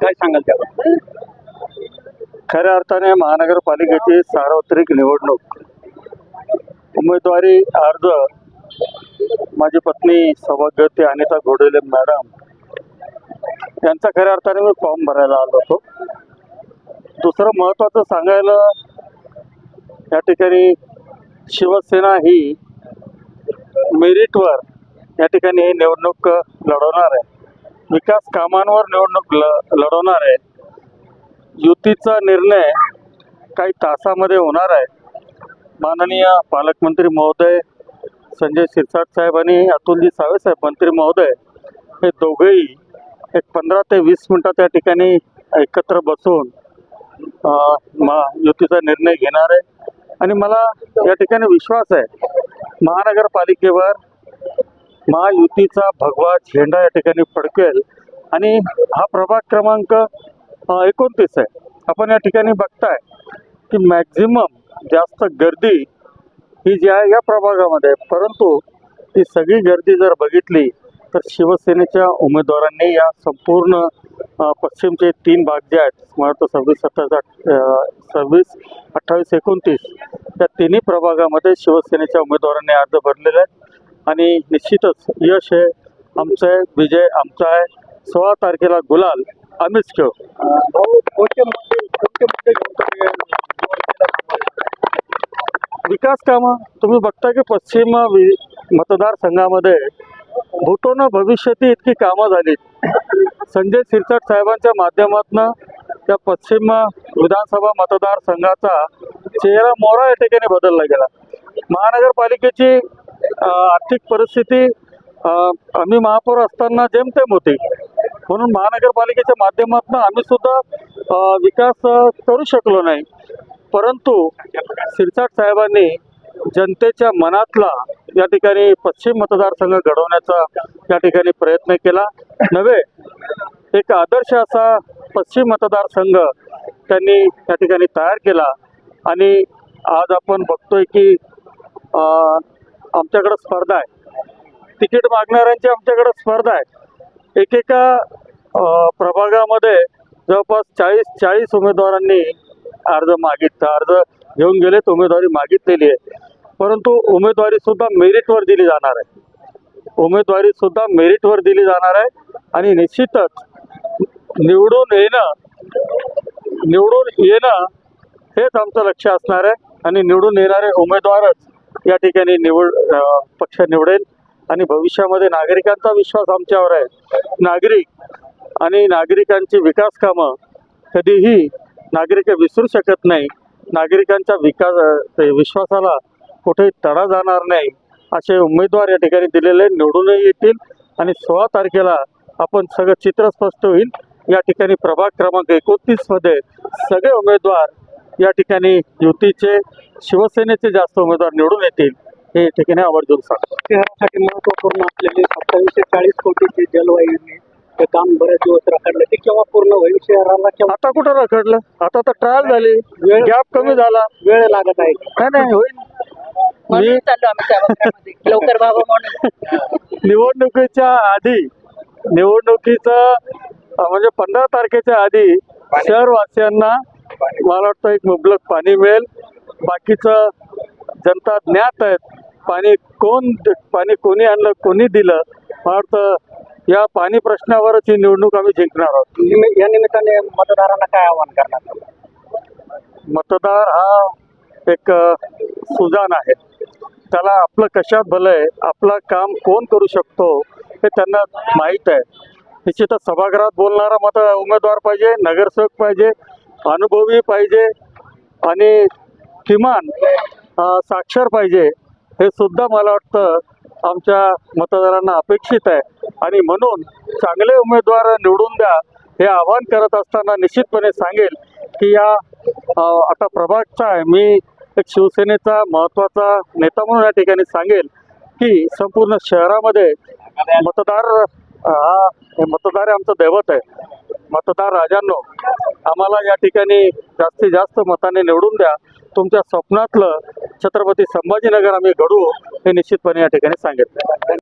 काय सांगाल त्यावर खऱ्या अर्थाने महानगरपालिकेची सार्वत्रिक निवडणूक. उमेदवारी अर्ज माझी पत्नी सभागती अनिता घोडेले मॅडम यांचा खऱ्या अर्थाने मी फॉर्म भरायला आलो होतो. दुसरं महत्त्वाचं सांगायला या ठिकाणी शिवसेना ही मेरिटवर या ठिकाणी ही निवडणूक लढवणार आहे. विकास कामांवर निवडणूक ल लढवणार आहे. युतीचा निर्णय काही तासामध्ये होणार आहे. माननीय पालकमंत्री महोदय संजय शिरसाट साहेब आणि अतुलजी सावे साहेब मंत्री महोदय हे दोघेही एक पंधरा ते वीस मिनटं त्या ठिकाणी एकत्र बसून मा युतीचा निर्णय घेणार आहे. आणि मला या ठिकाणी विश्वास आहे महानगरपालिकेवर महायुतीचा भगवा झेंडा या ठिकाणी फडकेल. आणि हा प्रभाग क्रमांक एकोणतीस आहे. आपण या ठिकाणी बघताय की मॅक्झिमम जास्त गर्दी ही जी आहे या प्रभागामध्ये. आहे परंतु ती सगळी गर्दी जर बघितली तर शिवसेनेच्या उमेदवारांनी या संपूर्ण पश्चिमचे तीन भाग जे आहेत मला वाटतं सव्वीस सत्तावीस सव्वीस अठ्ठावीस एकोणतीस त्या तिन्ही प्रभागामध्ये शिवसेनेच्या उमेदवारांनी अर्ज भरलेले आहेत. आणि निश्चितच यश हे आमचं आहे विजय आमचा आहे. सोळा तारखेला गुलाल आम्हीच खेळू. विकास कामं तुम्ही बघता की पश्चिम वि- मतदारसंघामध्ये भूतोनं भविष्यती इतकी कामं झालीत. संजय शिरसाट साहेबांच्या माध्यमातून त्या पश्चिम विधानसभा मतदारसंघाचा चेहरा मोरा या ठिकाणी बदलला गेला. महानगरपालिकेची आर्थिक परिस्थिती आम्ही महापौर असताना जेमतेम होती. म्हणून महानगरपालिकेच्या माध्यमातून आम्ही सुद्धा विकास करू शकलो नाही. परंतु शिरसाट साहेबांनी जनतेच्या मनातला या ठिकाणी पश्चिम मतदारसंघ घडवण्याचा या ठिकाणी प्रयत्न केला. नव्हे एक आदर्श असा पश्चिम मतदारसंघ त्यांनी या ठिकाणी तयार केला आणि आज आपण बघतोय की आमच्याकडं स्पर्धा आहे. तिकीट मागणाऱ्यांची आमच्याकडं स्पर्धा आहे. एकेका प्रभागामध्ये जवळपास चाळीस चाळीस उमेदवारांनी अर्ज मागित अर्ज घेऊन गेलेत उमेदवारी मागितलेली आहे. परंतु उमेदवारी सुद्धा मेरिटवर दिली जाणार आहे. उमेदवारी सुद्धा मेरिटवर दिली जाणार आहे आणि निश्चितच निवडून येणं निवडून येणं हेच आमचं लक्ष असणार आहे आणि निवडून येणारे उमेदवारच या ठिकाणी निवड पक्ष निवडेल आणि भविष्यामध्ये नागरिकांचा विश्वास आमच्यावर आहे. नागरिक आणि नागरिकांची विकास कामं कधीही नागरिक विसरू शकत नाही. नागरिकांच्या विकास विश्वासाला कुठेही तडा जाणार नाही असे उमेदवार या ठिकाणी दिलेले निवडूनही येतील आणि सोळा तारखेला आपण सगळं चित्र स्पष्ट होईल. या ठिकाणी प्रभाग क्रमांक एकोणतीसमध्ये सगळे उमेदवार या ठिकाणी युतीचे शिवसेनेचे जास्त उमेदवार निवडून येतील हे या ठिकाणी आवर्जून सांगतो. शहरासाठी महत्त्वपूर्ण असलेले सत्तावीसशे चाळीस कोटीचे जलवाहिनी ते काम बरेच दिवस रखडलं. ते केव्हा पूर्ण होईल? शहराला केव्हा? आता कुठं रखडलं? आता तर ट्रायल झाली. गॅप कमी झाला. वेळ लागत आहे. नाही नाही होईल. मी म्हणून चाललो आम्ही सभागृहामध्ये. लवकर व्हावं म्हणून. निवडणुकीच्या आधी निवडणुकीचं अं, म्हणजे पंधरा तारखेच्या आधी शहरवासियांना मला वाटतं एक मुबलक पाणी मिळेल. बाकीचं जनता ज्ञात आहेत. पाणी कोण पाणी कोणी आणलं कोणी दिलं? मला वाटतं या पाणी प्रश्नावरच ही निवडणूक आम्ही जिंकणार आहोत. निमि- या निमित्ताने मतदारांना काय आवाहन करणार मतदार हा एक अ, सुजान आहे. त्याला आपलं कशात भलं आहे आपलं काम कोण करू शकतो हे त्यांना माहीत आहे. निश्चितच सभागृहात बोलणारा मत उमेदवार पाहिजे नगरसेवक पाहिजे अनुभवी पाहिजे आणि किमान अ, साक्षर पाहिजे हे सुद्धा मला वाटतं आमच्या मतदारांना अपेक्षित आहे. आणि म्हणून चांगले उमेदवार निवडून द्या हे आवाहन करत असताना निश्चितपणे सांगेल की या आता प्रभागचा आहे. मी एक शिवसेनेचा महत्त्वाचा नेता म्हणून या ठिकाणी सांगेल की संपूर्ण शहरामध्ये मतदार हा मतदार आमचं दैवत आहे. मतदार राजांनो आम्हाला या ठिकाणी जास्तीत जास्त मताने निवडून द्या. तुमच्या स्वप्नातलं छत्रपती संभाजीनगर आम्ही घडवू हे निश्चितपणे या ठिकाणी सांगितलं.